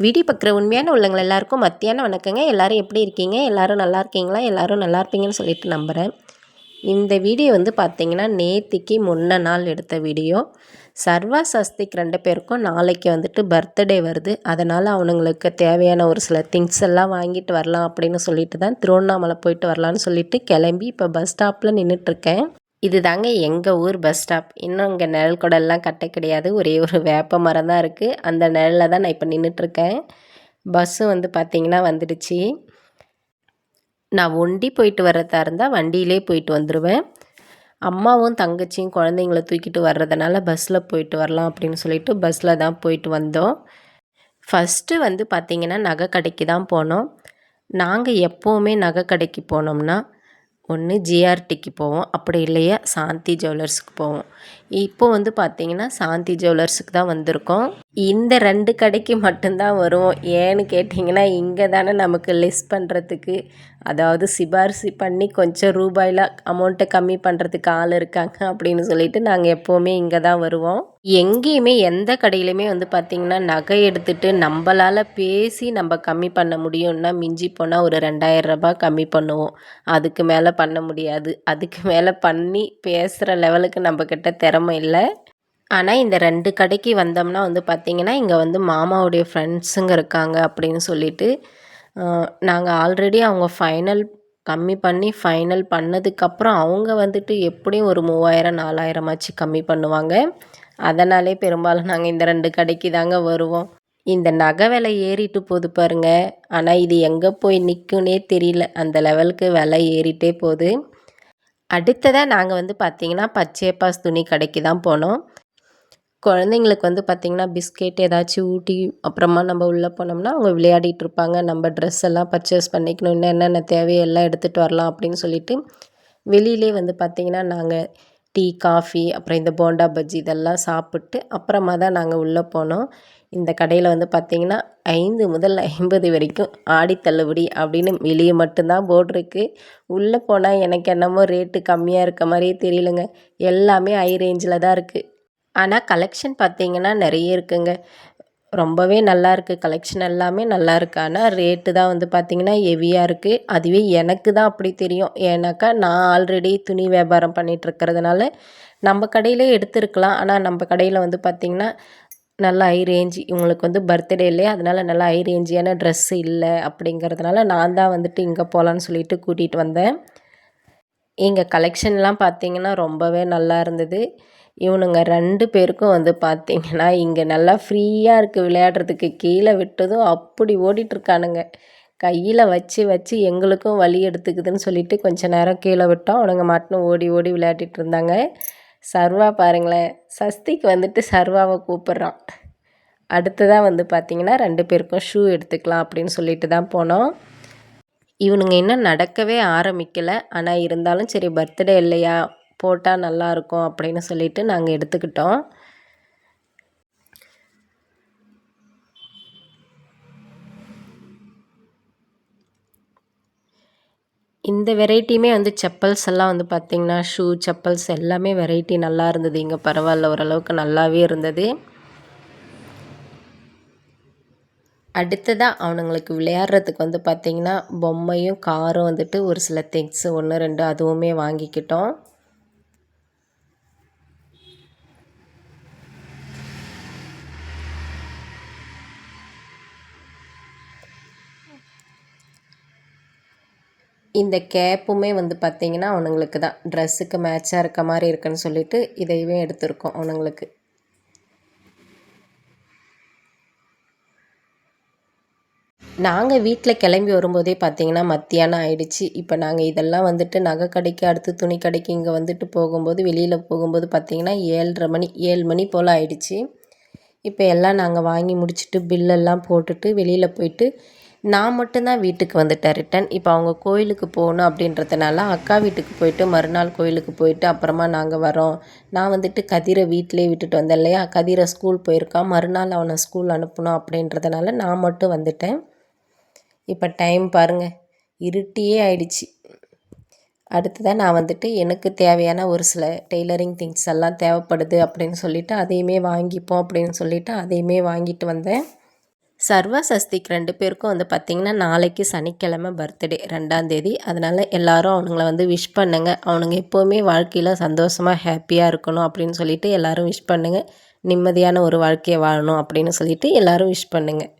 Video பார்க்குற உண்மையான உள்ளவங்க எல்லாருக்கும் மத்தியான வணக்கங்க. எல்லோரும் எப்படி இருக்கீங்க? எல்லோரும் நல்லா இருக்கீங்களா? எல்லோரும் நல்லா இருப்பீங்கன்னு சொல்லிட்டு நம்புகிறேன் இந்த வீடியோ வந்து பார்த்திங்கன்னா நேத்திக்கு முன்ன நாள் எடுத்த வீடியோ. சர்வா சஸ்திக் ரெண்டு பேருக்கும் நாளைக்கு வந்துட்டு பர்த்டே வருது. அதனால் அவனுங்களுக்கு தேவையான ஒரு சில திங்ஸ் எல்லாம் வாங்கிட்டு வரலாம் அப்படின்னு சொல்லிட்டு தான் திருவண்ணாமலை போயிட்டு வரலான்னு சொல்லிட்டு கிளம்பி இப்போ பஸ் ஸ்டாப்பில் நின்றுட்டுருக்கேன் இது தாங்க எங்கள் ஊர் பஸ் ஸ்டாப் இன்னும் இங்கே நிழல் குடல்லாம் கட்ட கிடையாது. ஒரே ஒரு வேப்ப மரம் தான் இருக்குது அந்த நிழலில் தான் நான் இப்போ நின்றுட்டுருக்கேன் பஸ்ஸு வந்து பார்த்திங்கன்னா வந்துடுச்சு. நான் ஒண்டி போயிட்டு வர்றதா இருந்தால் வண்டியிலே போயிட்டு வந்துடுவேன் அம்மாவும் தங்கச்சியும் குழந்தைங்கள தூக்கிட்டு வர்றதுனால பஸ்ஸில் போயிட்டு வரலாம் அப்படின்னு சொல்லிட்டு பஸ்ஸில் தான் போயிட்டு வந்தோம். ஃபஸ்ட்டு வந்து பார்த்திங்கன்னா நகை கடைக்கு தான் போனோம். நாங்கள் எப்போவுமே நகை கடைக்கு போனோம்னா ஒன்று ஜிஆர்டிக்கு போவோம். அப்படி இல்லையா சாந்தி ஜுவல்லர்ஸுக்கு போவோம். இப்போ வந்து பார்த்திங்கன்னா சாந்தி ஜுவல்லர்ஸுக்கு தான் வந்திருக்கோம். இந்த ரெண்டு கடைக்கு மட்டும்தான் வருவோம். ஏன்னு கேட்டிங்கன்னா இங்கே தானே நமக்கு லெஸ் பண்ணுறதுக்கு அதாவது சிபாரிசு பண்ணி கொஞ்சம் ரூபாயில் அமௌண்ட்டை கம்மி பண்ணுறதுக்கு ஆள் இருக்காங்க அப்படின்னு சொல்லிட்டு நாங்கள் எப்போவுமே இங்கே தான் வருவோம். எங்கேயுமே எந்த கடையிலையுமே வந்து பார்த்திங்கன்னா நகை எடுத்துகிட்டு நம்மளால் பேசி நம்ம கம்மி பண்ண முடியும்னா மிஞ்சி போனால் ஒரு ரெண்டாயிரம் ரூபாய் கம்மி பண்ணுவோம். அதுக்கு மேலே பண்ண முடியாது. அதுக்கு மேலே பண்ணி பேசுகிற லெவலுக்கு நம்மக்கிட்ட திறமை இல்லை. ஆனால் இந்த ரெண்டு கடைக்கு வந்தோம்னா வந்து பார்த்திங்கன்னா இங்கே வந்து மாமாவுடைய ஃப்ரெண்ட்ஸுங்க இருக்காங்க அப்படின்னு சொல்லிட்டு நாங்கள் ஆல்ரெடி அவங்க ஃபைனல் கம்மி பண்ணி ஃபைனல் பண்ணதுக்கப்புறம் அவங்க வந்துட்டு எப்படியும் ஒரு மூவாயிரம் நாலாயிரமாச்சு கம்மி பண்ணுவாங்க. அதனாலே பெரும்பாலும் நாங்கள் இந்த ரெண்டு கடைக்கு தாங்க வருவோம். இந்த நகை விலை ஏறிட்டு போகுது பாருங்க. ஆனால் இது எங்கே போய் நிற்குன்னே தெரியல. அந்த லெவலுக்கு விலை ஏறிட்டே போகுது. அடுத்ததாக நாங்கள் வந்து பார்த்திங்கன்னா பச்சேப்பாஸ் துணி கடைக்கு தான் போனோம். குழந்தைங்களுக்கு வந்து பார்த்திங்கன்னா பிஸ்கெட் ஏதாச்சும் ஊட்டி அப்புறமா நம்ம உள்ளே போனோம்னா அவங்க விளையாடிட்டு இருப்பாங்க. நம்ம ட்ரெஸ் எல்லாம் பர்ச்சேஸ் பண்ணிக்கணும். இன்னும் என்னென்ன தேவையோ எல்லாம் எடுத்துகிட்டு வரலாம் அப்படின்னு சொல்லிட்டு வெளியிலே வந்து பார்த்திங்கன்னா நாங்கள் டீ காஃபி அப்புறம் இந்த போண்டா பஜ்ஜி இதெல்லாம் சாப்பிட்டு அப்புறமா தான் நாங்கள் உள்ளே போனோம். இந்த கடையில் வந்து பார்த்திங்கன்னா ஐந்து முதல் ஐம்பது வரைக்கும் ஆடி தள்ளுபடி அப்படின்னு வெளியே மட்டும்தான் போர்டு உள்ளே போனால் எனக்கு என்னமோ ரேட்டு கம்மியாக இருக்க மாதிரியே தெரியலங்க. எல்லாமே ஹை ரேஞ்சில் தான் இருக்குது ஆனால் கலெக்ஷன் பார்த்திங்கன்னா நிறைய இருக்குங்க. ரொம்பவே நல்லா இருக்குது கலெக்ஷன் எல்லாமே நல்லா ஆனால் ரேட்டு தான் வந்து பார்த்திங்கன்னா ஹெவியாக இருக்குது அதுவே எனக்கு தான் அப்படி தெரியும். ஏன்னாக்கா நான் ஆல்ரெடி துணி வியாபாரம் பண்ணிகிட்ருக்கிறதுனால நம்ம கடையிலே எடுத்துருக்கலாம். ஆனால் நம்ம கடையில் வந்து பார்த்திங்கன்னா நல்ல ஹை ரேஞ்ச் இவங்களுக்கு வந்து பர்த்டே இல்லையே அதனால் நல்லா ஹை ரேஞ்சியான ட்ரெஸ் இல்லை அப்படிங்கிறதுனால நான் தான் வந்துட்டு இங்கே போகலான்னு சொல்லிட்டு கூட்டிகிட்டு வந்தேன். இங்கே கலெக்ஷன்லாம் பார்த்திங்கன்னா ரொம்பவே நல்லா இருந்தது. இவனுங்க ரெண்டு பேருக்கும் வந்து பார்த்திங்கன்னா இங்கே நல்லா ஃப்ரீயாக இருக்குது விளையாடுறதுக்கு. கீழே விட்டதும் அப்படி ஓடிட்டுருக்கானுங்க. கையில் வச்சு வச்சு எங்களுக்கும் வலி எடுத்துக்குதுன்னு சொல்லிட்டு கொஞ்ச நேரம் கீழே விட்டோம். அவனுங்க மாட்டினு ஓடி ஓடி விளையாடிட்டு இருந்தாங்க சர்வா பாருங்களேன். சஸ்திக்கு வந்துட்டு சர்வாவை கூப்பிட்றான். அடுத்ததாக வந்து பார்த்திங்கன்னா ரெண்டு பேருக்கும் ஷூ எடுத்துக்கலாம் அப்படின்னு சொல்லிட்டு தான் போனோம். இவனுங்க இன்னும் நடக்கவே ஆரம்பிக்கலை. ஆனால் இருந்தாலும் சரி பர்த்டே இல்லையா? போட்டால் நல்லாயிருக்கும் அப்படின்னு சொல்லிட்டு நாங்கள் எடுத்துக்கிட்டோம். இந்த வெரைட்டியுமே வந்து செப்பல்ஸ் எல்லாம் வந்து பார்த்திங்கன்னா ஷூ செப்பல்ஸ் எல்லாமே வெரைட்டி நல்லா இருந்தது. இங்கே பரவாயில்ல ஓரளவுக்கு நல்லாவே இருந்தது. அடுத்ததாக அவனுங்களுக்கு விளையாடுறதுக்கு வந்து பார்த்திங்கன்னா பொம்மையும் காரும் வந்துட்டு ஒரு சில திங்ஸு ஒன்று ரெண்டு அதுவுமே வாங்கிக்கிட்டோம். இந்த கேப்புமே வந்து பார்த்திங்கன்னா அவனுங்களுக்கு தான் ட்ரெஸ்ஸுக்கு மேட்சாக இருக்க மாதிரி இருக்குன்னு சொல்லிட்டு இதையுமே எடுத்திருக்கோம் அவனுங்களுக்கு. நாங்கள் வீட்டில் கிளம்பி வரும்போதே பார்த்தீங்கன்னா மத்தியானம் ஆயிடுச்சு. இப்போ நாங்கள் இதெல்லாம் வந்துட்டு நகை கடைக்கு அடுத்து துணி கடைக்கு இங்கே வந்துட்டு போகும்போது வெளியில் போகும்போது பார்த்திங்கன்னா ஏழரை மணி ஏழு மணி போல் ஆயிடுச்சு. இப்போ எல்லாம் நாங்கள் வாங்கி முடிச்சுட்டு பில்லெல்லாம் போட்டுட்டு வெளியில் போயிட்டு நான் மட்டும்தான் வீட்டுக்கு வந்துட்டேன் ரிட்டன் இப்போ அவங்க கோயிலுக்கு போகணும் அப்படின்றதுனால அக்கா வீட்டுக்கு போயிட்டு மறுநாள் கோயிலுக்கு போயிட்டு அப்புறமா நாங்கள் வரோம். நான் வந்துட்டு கதிரை வீட்டிலே விட்டுட்டு வந்தேன் இல்லையா? கதிரை ஸ்கூல் போயிருக்கான். மறுநாள் அவனை ஸ்கூல் அனுப்பணும் அப்படின்றதுனால நான் மட்டும் வந்துட்டேன். இப்போ டைம் பாருங்கள் இருட்டியே ஆயிடுச்சு. அடுத்ததாக நான் வந்துட்டு எனக்கு தேவையான ஒரு சில டெய்லரிங் திங்ஸ் எல்லாம் தேவைப்படுது அப்படின்னு சொல்லிவிட்டு அதையுமே வாங்கிப்போம் அப்படின்னு சொல்லிவிட்டு அதையுமே வாங்கிட்டு வந்தேன். சர்வா சஸ்திக்கு ரெண்டு பேருக்கும் வந்து பார்த்திங்கன்னா நாளைக்கு சனிக்கிழமை பர்த்டே ரெண்டாந்தேதி அதனால் எல்லாரும் அவனுங்கள வந்து விஷ் பண்ணுங்க. அவனுங்க எப்போவுமே வாழ்க்கையில் சந்தோஷமாக ஹாப்பியாக இருக்கணும் அப்படின்னு சொல்லிட்டு எல்லாரும் விஷ் பண்ணுங்கள் நிம்மதியான ஒரு வாழ்க்கையை வாழணும் அப்படின்னு சொல்லிவிட்டு எல்லாரும் விஷ் பண்ணுங்கள்